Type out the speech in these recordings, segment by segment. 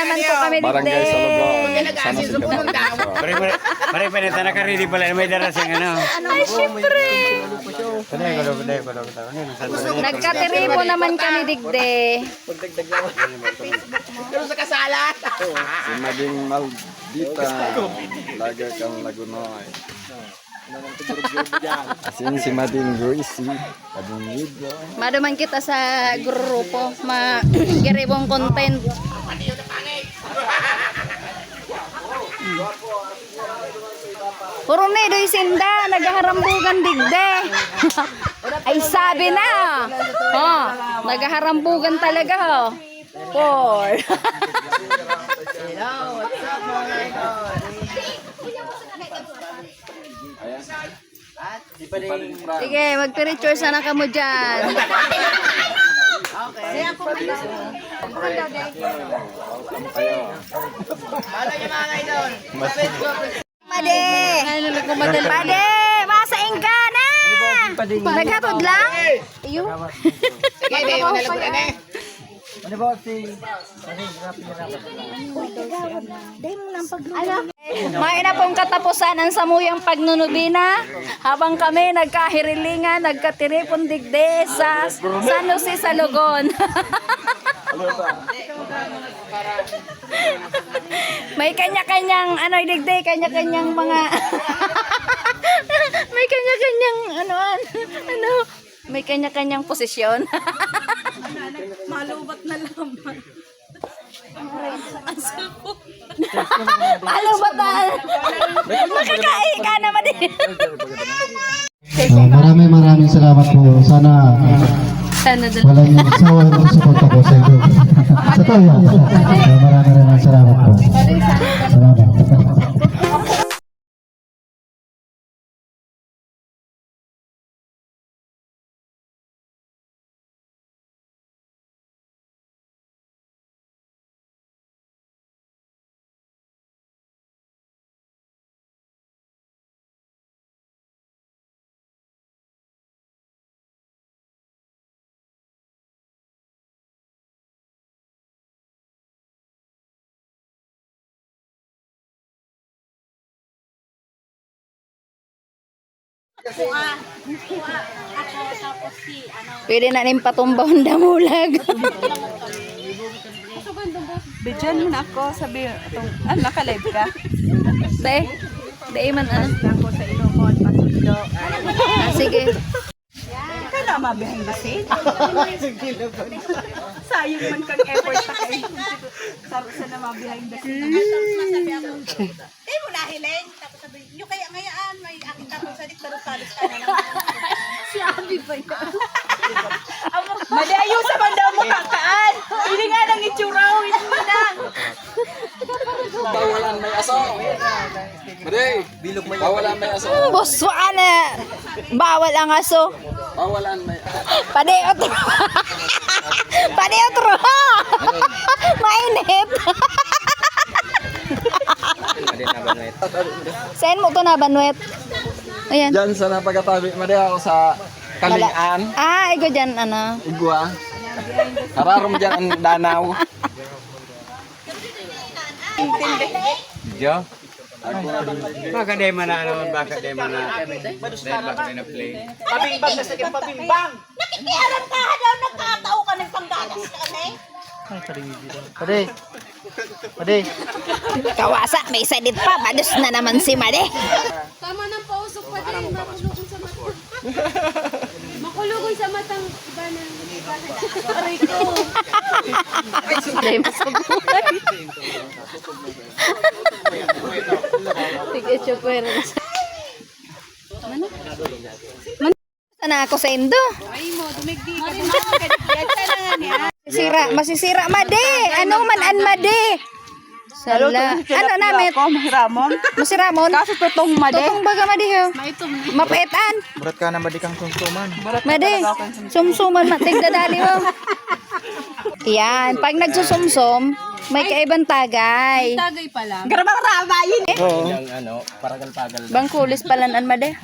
naman po kami Barangay dito. Salogon. Sana si Pare pare pare pare tanah ka ready pala may darasing ano. Ay, syempre. Panay ko panay ko panay ko. Nagkatiripo naman kami digde. Si Mading Maldita. Laga kang Lagunoy. Asin si Mading Gracie. Mading Lido. Maduman kita sa grupo, ma giribong content. Puro na doy sinda, nagaharambugan digde. Ay sabi na. Oh, nagaharambugan talaga ho. Por. Sige, magpirituals na kamo dyan. Made! Made! Masaing ka na! Naghatod lang? Iyo. May na pong katapusan ang samuyang pagnunubina habang kami nagkahirilingan, nagkatiripon digde sa San Jose sa Lugon. May kanya-kanyang ano digde, kanya-kanyang mga May kanya-kanyang ano ano may kanya-kanyang posisyon. Malubat na lamang. Ano ba ta? Nakakain ka naman din. Ah, maraming maraming salamat po. Sana Sana dun. walang sawa ng suporta po sa inyo. sa to yan. Ah, maraming maraming salamat po. Pwede na rin patumba ang damulag. Bidyan mo na ako. Sabi, itong, ah, naka-live ka? Te, di man ah. Ako sa Ilocon, Pasundo. Ah, sige. Ikaw na ma behind the scene. Sayang man kang effort sa kayo. Sabi sa na ma behind the scene. Eh, mo nahiling. Tapos sabi, yung pero salis ka na lang. Madayo sa banda mo kakaan. Hindi nga nang itsura. Hindi mo lang. Bawalan may aso. Mare, bilog may Bawalan may aso. Buswa na. Bawal ang aso. Bawalan may Pade otro. Pade otro. Mainit. Saan mo to na banwet? Ayan. Diyan sa napagatabi Mare ako sa Kalingan. Ah, ikaw dyan, ano. Igwa. Hararom dyan ang danaw. Jo. Baka di man na ano, baka di man na. Dahil baka di na play. Nakikialam ka daw, nagkatao ka ng panggalas ka, eh. Kawasa, may sadit pa. Badus na naman si Made. Tama ng pausok pa din, makulugon sa mata. Makulugon sa matang iba na. Aray ko. Dahil masabuhay. Sige, chopper. Mano? Mano? Sana ako sa Indo. Ay mo, dumigdi ka. Yan ka na nga niya. Sira, masisira made. Ano man an made. Sala. Ano namin? Ako, mahiramon. Masiramon. Kaso totong made. Totong baga made ho. Mapaitan. Berat ka na ba di kang sumsuman? Made. Sumsuman matig dadali mo. Yan, pag nagsusumsum, may kaibang tagay. Tagay pa lang. Garabang rabayin. Yung ano, paragal-pagal. Bangkulis palan an made.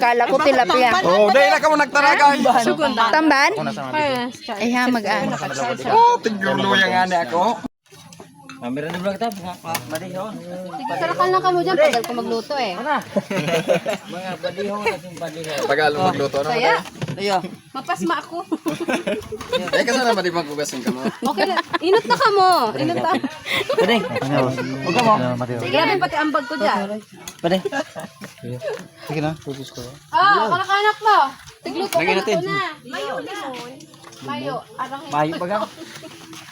Kala ko tilapia. Oh, dahil na ka mo nagtaragay. Tamban? Ay mag-ano. Oh, tiglulo yung ane ako. Mamira na vlog tab. Madihon. Sige, sarakal na kamo dyan. Tagal ko magluto eh. Mga padihon kasing padihon. Tagal mo magluto ano? Kaya, Ayo. mapasma ako. Eh kasi naman di maghugasin ka mo. Okay na. Inot na kamo. Inot na. Pwede. Huwag ka mo. Grabe pati ang bag ko dyan. Pwede. Sige na, tutus ko. Ah, kalakanak mo. Tigluto ko Lagyan na natin. ito na. Mayo, limon. Mayo. Arang Mayo pa ka.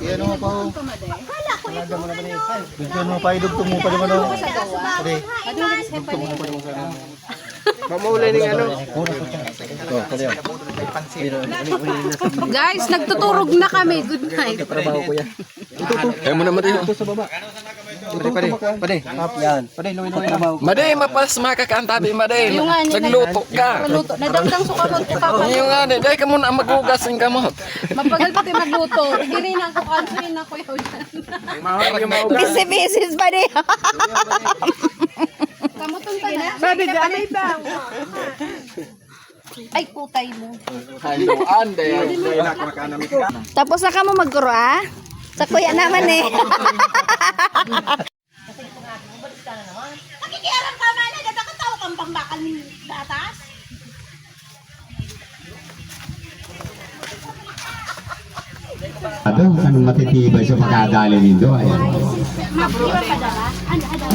Iyan mo pa ho. Mo? Bigyan mo pa, idugtong mo pa naman ho. Pwede. Mamulay ng ano. Oh, pwede. Guys, nagtuturog na kami. Good night. Eh mo naman din. Pwede, pwede. Pwede. Yan. Pwede, luwi-luwi na ba? Maday, mapas makakantabi, maday. Nagluto ka. Luto. Nadamdang suka mo. Kapag Yung nga, dahil ka muna maghugasin ka mo. mapagal pati magluto. Hindi na ako kansuin na ko yun. Busy business pa rin. Kamutong ka na. May bang. Ay, putay mo. Haluan, dahil. Tapos na ka mo magkuro, ah? Sa kuya naman eh. Nakikialam ka man, nagkakatawa kang pangbakal ni gatas. Ato, anong matitibay sa pagkadali nindo? Ayan. Padala? Ano, ano?